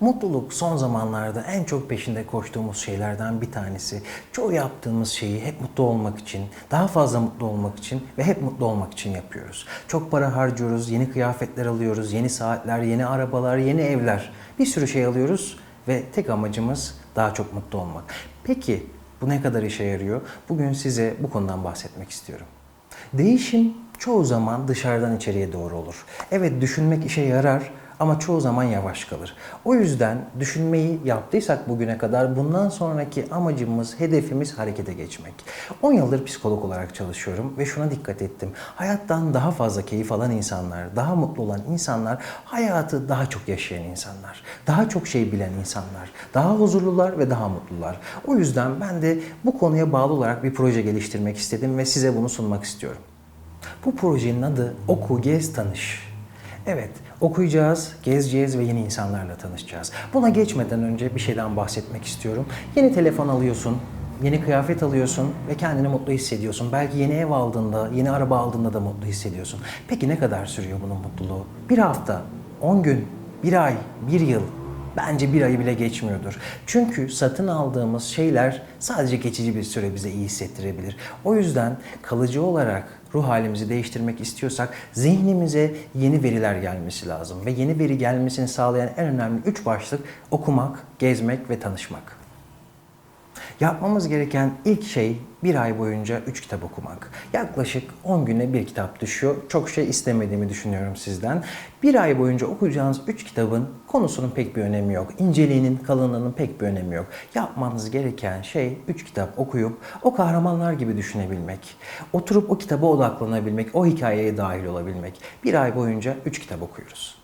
Mutluluk son zamanlarda en çok peşinde koştuğumuz şeylerden bir tanesi. Çoğu yaptığımız şeyi hep mutlu olmak için, daha fazla mutlu olmak için ve hep mutlu olmak için yapıyoruz. Çok para harcıyoruz, yeni kıyafetler alıyoruz, yeni saatler, yeni arabalar, yeni evler. Bir sürü şey alıyoruz ve tek amacımız daha çok mutlu olmak. Peki bu ne kadar işe yarıyor? Bugün size bu konudan bahsetmek istiyorum. Değişim çoğu zaman dışarıdan içeriye doğru olur. Evet düşünmek işe yarar ama çoğu zaman yavaş kalır. O yüzden düşünmeyi yaptıysak bugüne kadar bundan sonraki amacımız, hedefimiz harekete geçmek. 10 yıldır psikolog olarak çalışıyorum ve şuna dikkat ettim. Hayattan daha fazla keyif alan insanlar, daha mutlu olan insanlar, hayatı daha çok yaşayan insanlar, daha çok şey bilen insanlar, daha huzurlular ve daha mutlular. O yüzden ben de bu konuya bağlı olarak bir proje geliştirmek istedim ve size bunu sunmak istiyorum. Bu projenin adı Oku, Gez, Tanış. Evet, okuyacağız, gezeceğiz ve yeni insanlarla tanışacağız. Buna geçmeden önce bir şeyden bahsetmek istiyorum. Yeni telefon alıyorsun, yeni kıyafet alıyorsun ve kendini mutlu hissediyorsun. Belki yeni ev aldığında, yeni araba aldığında da mutlu hissediyorsun. Peki ne kadar sürüyor bunun mutluluğu? Bir hafta, 10 gün, bir ay, bir yıl, Bence bir ayı bile geçmiyordur. Çünkü satın aldığımız şeyler sadece geçici bir süre bize iyi hissettirebilir. O yüzden kalıcı olarak ruh halimizi değiştirmek istiyorsak zihnimize yeni veriler gelmesi lazım. Ve yeni veri gelmesini sağlayan en önemli üç başlık okumak, gezmek ve tanışmak. Yapmamız gereken ilk şey bir ay boyunca 3 kitap okumak. Yaklaşık 10 güne bir kitap düşüyor. Çok şey istemediğimi düşünüyorum sizden. Bir ay boyunca okuyacağınız 3 kitabın konusunun pek bir önemi yok. İnceliğinin, kalınlığının pek bir önemi yok. Yapmanız gereken şey 3 kitap okuyup o kahramanlar gibi düşünebilmek. Oturup o kitaba odaklanabilmek, o hikayeye dahil olabilmek. Bir ay boyunca 3 kitap okuyoruz.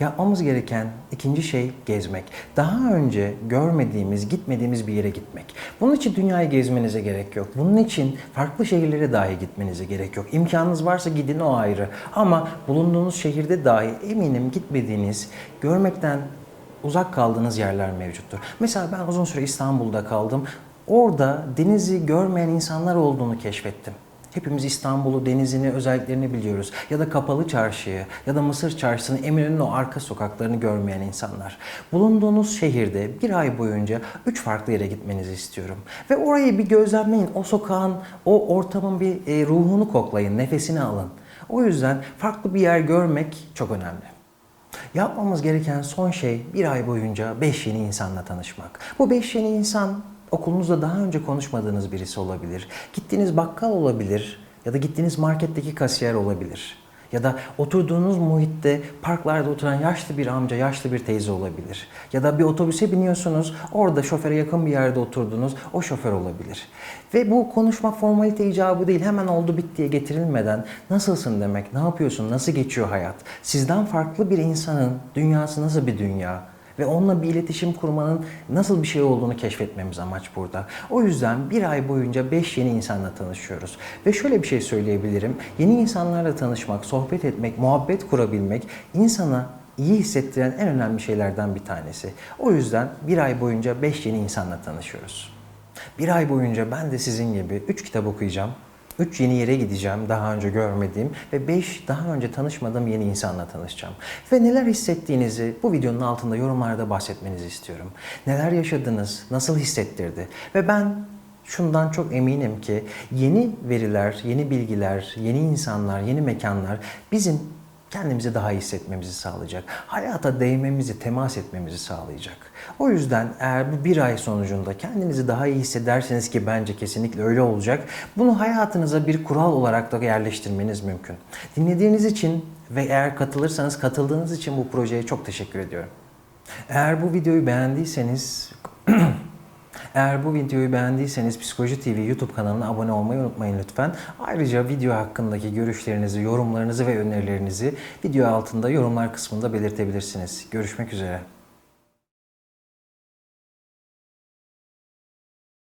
Yapmamız gereken ikinci şey gezmek. Daha önce görmediğimiz, gitmediğimiz bir yere gitmek. Bunun için dünyayı gezmenize gerek yok. Bunun için farklı şehirlere dahi gitmenize gerek yok. İmkanınız varsa gidin o ayrı. Ama bulunduğunuz şehirde dahi eminim gitmediğiniz, görmekten uzak kaldığınız yerler mevcuttur. Mesela ben uzun süre İstanbul'da kaldım. Orada denizi görmeyen insanlar olduğunu keşfettim. Hepimiz İstanbul'u, denizini, özelliklerini biliyoruz. Ya da Kapalı Çarşı'yı ya da Mısır Çarşısı'nı, Eminönü'nün o arka sokaklarını görmeyen insanlar. Bulunduğunuz şehirde bir ay boyunca üç farklı yere gitmenizi istiyorum. Ve orayı bir gözlemleyin. O sokağın, o ortamın bir e, ruhunu koklayın, nefesini alın. O yüzden farklı bir yer görmek çok önemli. Yapmamız gereken son şey bir ay boyunca 5 yeni insanla tanışmak. Bu 5 yeni insan okulunuzda daha önce konuşmadığınız birisi olabilir. Gittiğiniz bakkal olabilir ya da gittiğiniz marketteki kasiyer olabilir. Ya da oturduğunuz muhitte parklarda oturan yaşlı bir amca, yaşlı bir teyze olabilir. Ya da bir otobüse biniyorsunuz, orada şoföre yakın bir yerde oturdunuz, o şoför olabilir. Ve bu konuşma formalite icabı değil, hemen oldu bittiye getirilmeden nasılsın demek, ne yapıyorsun, nasıl geçiyor hayat? Sizden farklı bir insanın dünyası nasıl bir dünya? Ve onunla bir iletişim kurmanın nasıl bir şey olduğunu keşfetmemiz amaç burada. O yüzden bir ay boyunca 5 yeni insanla tanışıyoruz. Ve şöyle bir şey söyleyebilirim. Yeni insanlarla tanışmak, sohbet etmek, muhabbet kurabilmek insana iyi hissettiren en önemli şeylerden bir tanesi. O yüzden bir ay boyunca 5 yeni insanla tanışıyoruz. Bir ay boyunca ben de sizin gibi 3 kitap okuyacağım. 3 yeni yere gideceğim daha önce görmediğim ve 5 daha önce tanışmadığım yeni insanla tanışacağım. Ve neler hissettiğinizi bu videonun altında yorumlarda bahsetmenizi istiyorum. Neler yaşadınız, nasıl hissettirdi? Ve ben şundan çok eminim ki yeni veriler, yeni bilgiler, yeni insanlar, yeni mekanlar bizim kendimizi daha iyi hissetmemizi sağlayacak. Hayata değmemizi, temas etmemizi sağlayacak. O yüzden eğer bu bir ay sonucunda kendinizi daha iyi hissederseniz ki bence kesinlikle öyle olacak. Bunu hayatınıza bir kural olarak da yerleştirmeniz mümkün. Dinlediğiniz için ve eğer katılırsanız katıldığınız için bu projeye çok teşekkür ediyorum. Eğer bu videoyu beğendiyseniz Eğer bu videoyu beğendiyseniz Psikoloji TV YouTube kanalına abone olmayı unutmayın lütfen. Ayrıca video hakkındaki görüşlerinizi, yorumlarınızı ve önerilerinizi video altında yorumlar kısmında belirtebilirsiniz. Görüşmek üzere.